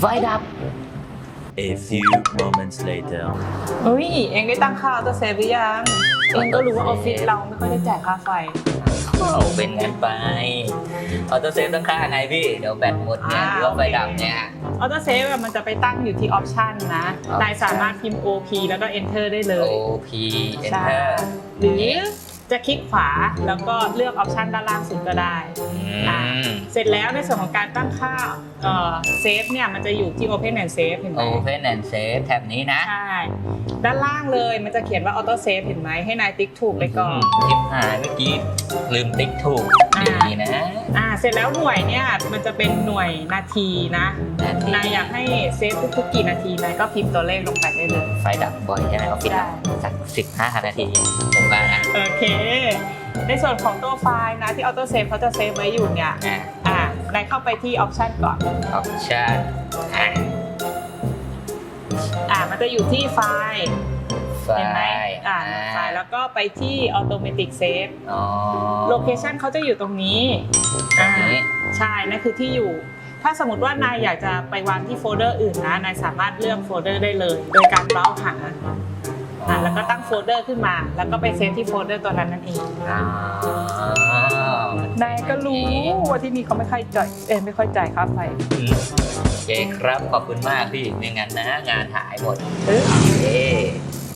ไฟดับ A few moments later. เฮ้ย เองได้ตั้งค่าออโต้เซฟหรือยัง เองก็รู้ว่าออฟฟิศเราไม่ค่อยได้จ่ายค่าไฟ เอาเป็นกันไปออโต้เซฟต้องค่าไงพี่ เดี๋ยวแบตหมดเนี่ยอ่าหรือว่าไฟดับเนี่ยออโต้เซฟมันจะไปตั้งอยู่ที่ออปชันนะครับนายสามารถพิมพ์ OP แล้วก็ Enter ได้เลย OP ใช่ Enter หรือ จะคลิกขวาแล้วก็เลือกออปชันด้านล่างสุดก็ได้อ่าอืมเสร็จแล้วในส่วนของการตั้งค่าเซฟเนี่ยมันจะอยู่ที่ Open and Save เห็นไหม Open and Save แท็บนี้นะ ใช่ ด้านล่างเลยมันจะเขียนว่า Auto Save เห็นไหมให้นายติ๊กถูกไปก่อนทิปหายเมื่อกี้ลืมติ๊กถูกอ่าดีนะ อ่า เสร็จแล้วหน่วยเนี่ยมันจะเป็นหน่วยนาทีนะนาทีนายอยากให้เซฟทุกๆกี่นาทีนายก็พิมพ์ตัวเลขลงไปได้เลย ไฟดับบ่อยใช่ไหมออฟฟิศใช่สักสิบห้านาทีผม ว่านะโอเค ในส่วนของตัวไฟล์นะที่ Auto Save เขาจะเซฟไว้อยู่เนี่ย อ่าอ่านายเข้าไปที่ Option ก่อน ออปชั่นอ่าอ่า มันจะอยู่ที่ไฟล์ ไฟเห็นไหมล์อ่าไฟล์แล้วก็ไปที่ Automatic Save อ๋อโลเคชันเขาจะอยู่ตรงนี้ อ่าตรงนี้ ใช่ นั่นคือที่อยู่ ถ้าสมมติว่านายอยากจะไปวางที่โฟลเดอร์อื่นนะ นายสามารถเลือกโฟลเดอร์ได้เลย โดยการเบราว์หา อ่าแล้วก็ตั้งโฟลเดอร์ขึ้นมา แล้วก็ไปเซฟที่โฟลเดอร์ตัวนั้นนั่นเองอ๋อนายก็รู้ว่าที่นี่เขาไม่ค่อยจ่ายเอ้ยไม่ค่อยจ่ายค่าไฟอืมโอเคครับขอบคุณมากพี่ไม่งั้นนะงานหายหมดเออ เย้